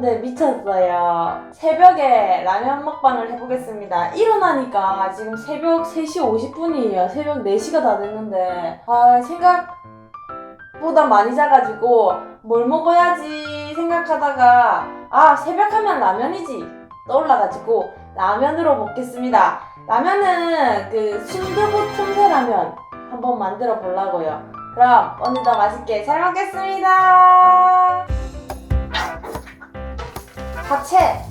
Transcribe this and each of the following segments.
여러분들 미쳤어요. 새벽에 라면 먹방을 해보겠습니다. 일어나니까 지금 새벽 3시 50분이에요. 새벽 4시가 다 됐는데 아 생각보다 많이 자가지고 뭘 먹어야지 생각하다가 아 새벽하면 라면이지 떠올라가지고 라면으로 먹겠습니다. 라면은 그 순두부 틈새 라면 한번 만들어 보려고요. 그럼 오늘도 맛있게 잘 먹겠습니다. 파채.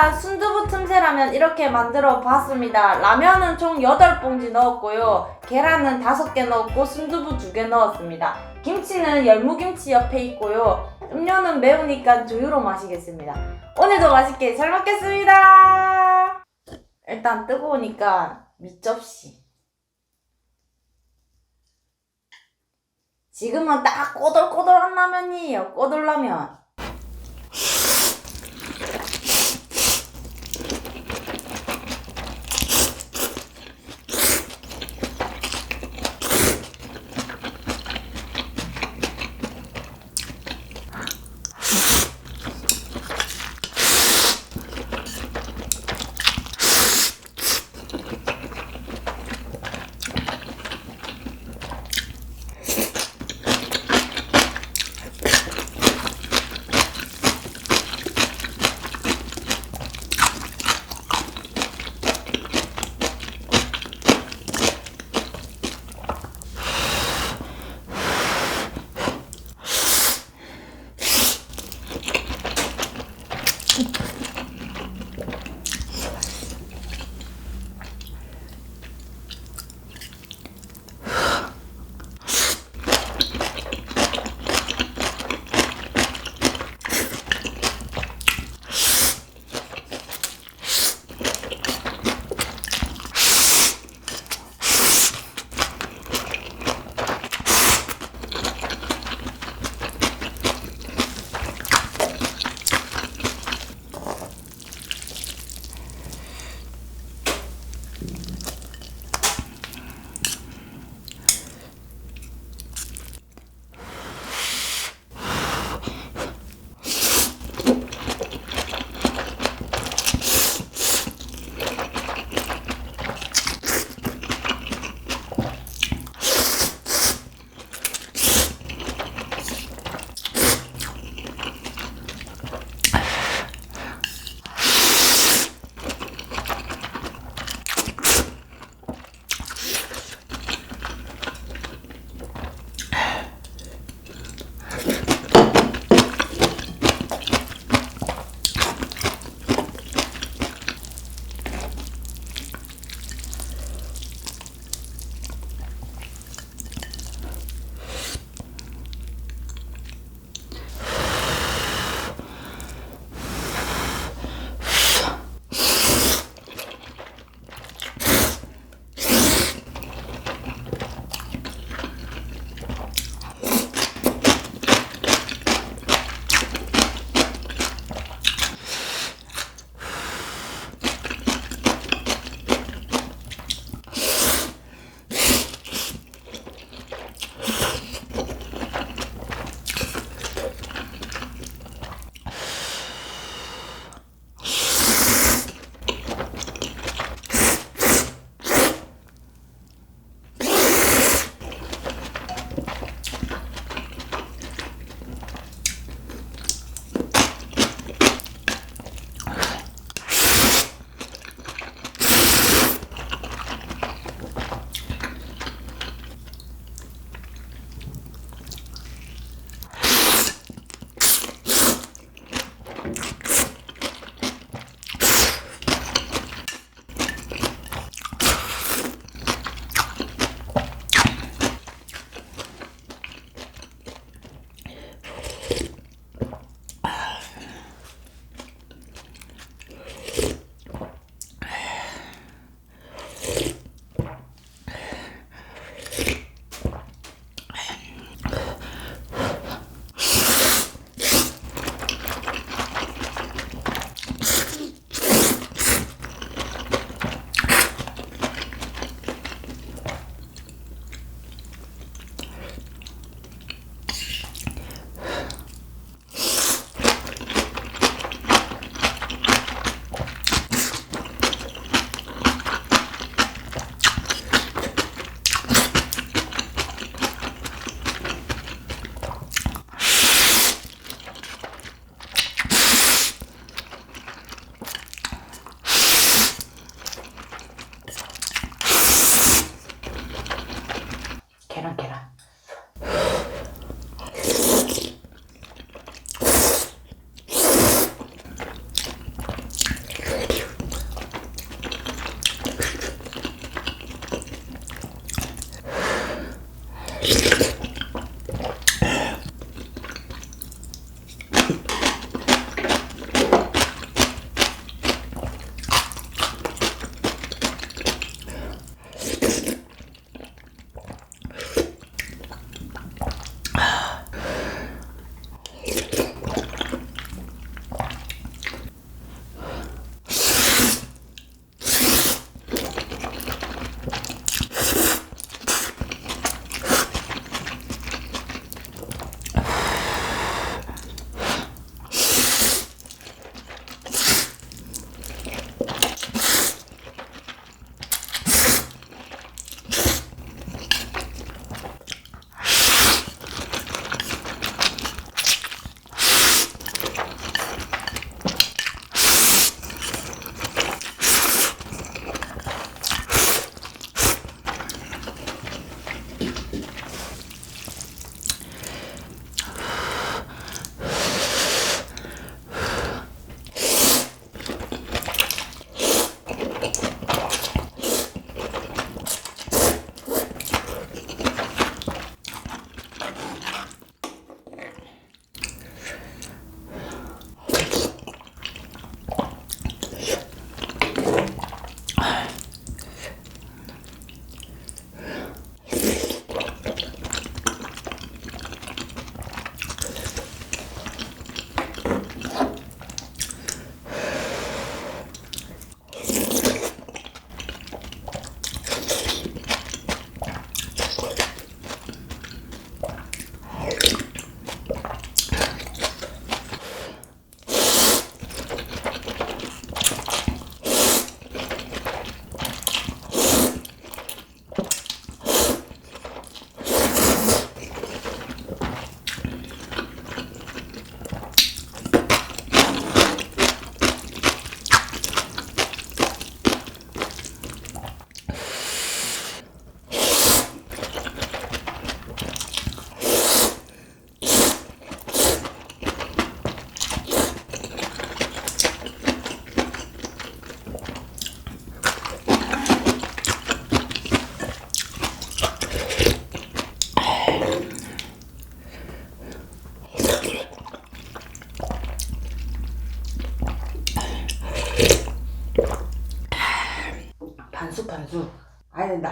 일단 순두부 틈새라면 이렇게 만들어 봤습니다. 라면은 총 8봉지 넣었고요. 계란은 5개 넣었고 순두부 2개 넣었습니다. 김치는 열무김치 옆에 있고요. 음료는 매우니까 두유로 마시겠습니다. 오늘도 맛있게 잘 먹겠습니다. 일단 뜨거우니까 밑접시. 지금은 딱 꼬들꼬들한 라면이에요. 꼬들라면.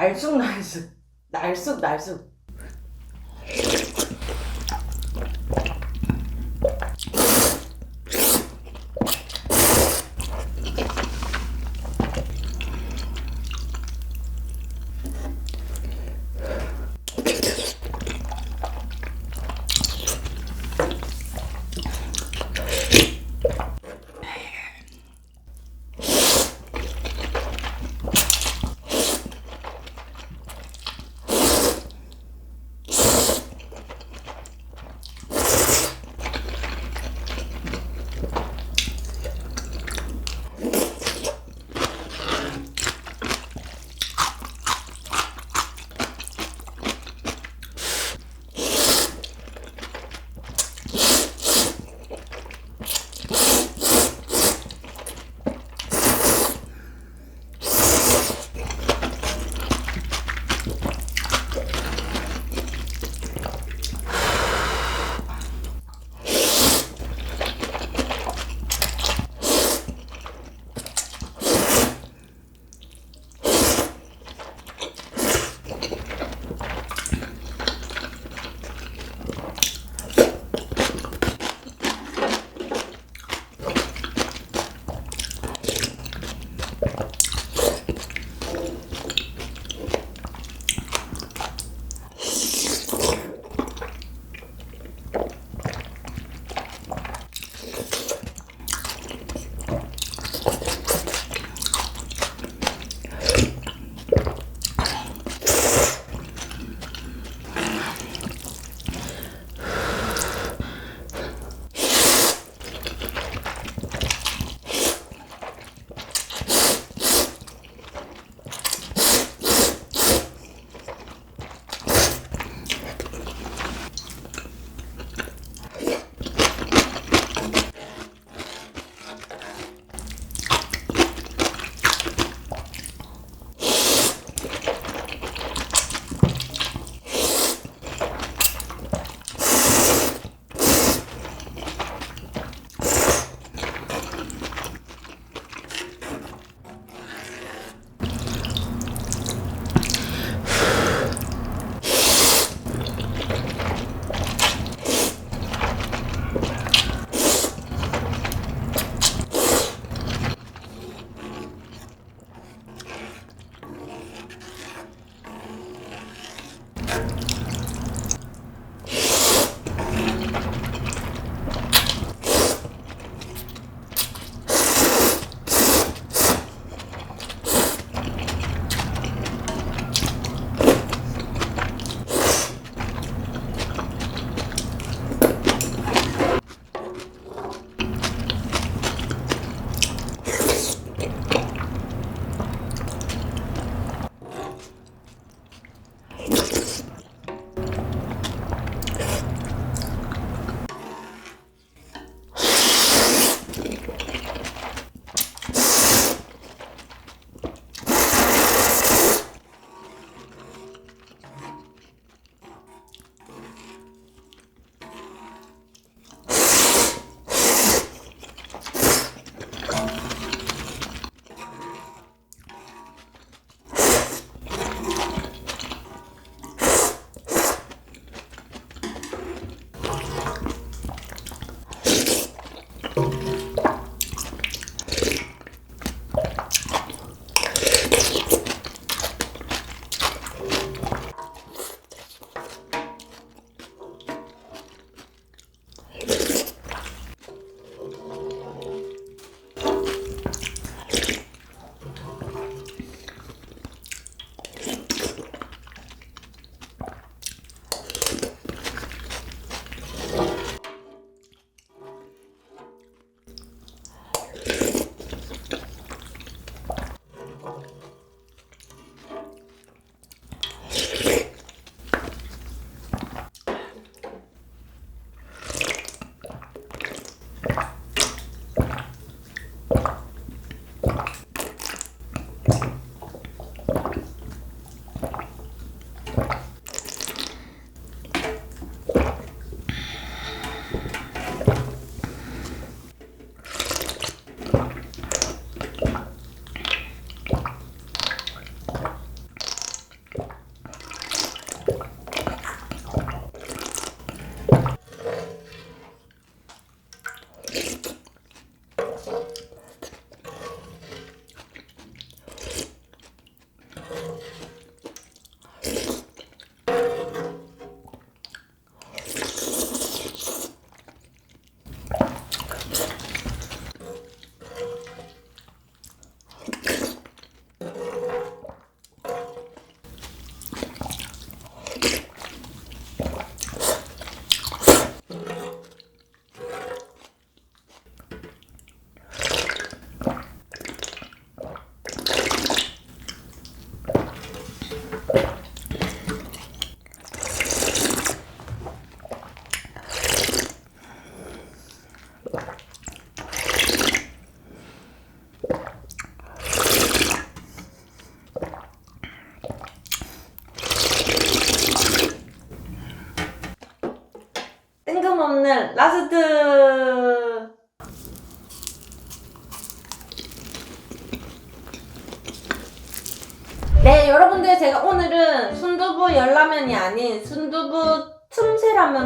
날쑥 날쑥. 날쑥 날쑥.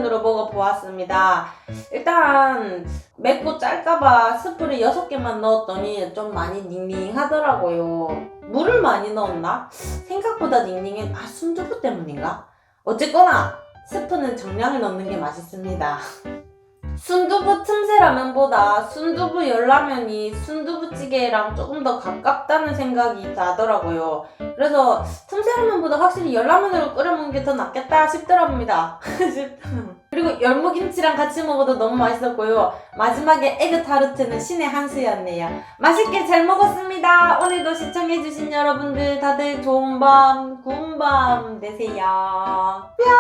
틈새라면으로 먹어보았습니다 일단 맵고 짤까봐 스프를 6개만 넣었더니 좀 많이 닝닝하더라고요 물을 많이 넣었나? 생각보다 닝닝해 아 순두부 때문인가? 어쨌거나 스프는 정량을 넣는 게 맛있습니다. 순두부 틈새 라면보다 순두부 열라면이 순두부찌개랑 조금 더 가깝다는 생각이 나더라고요. 그래서 틈새 라면보다 확실히 열라면으로 끓여 먹는 게 더 낫겠다 싶더랍니다. 그리고 열무김치랑 같이 먹어도 너무 맛있었고요. 마지막에 에그타르트는 신의 한수였네요. 맛있게 잘 먹었습니다. 오늘도 시청해주신 여러분들 다들 좋은 밤, 구운 밤 되세요. 뿅!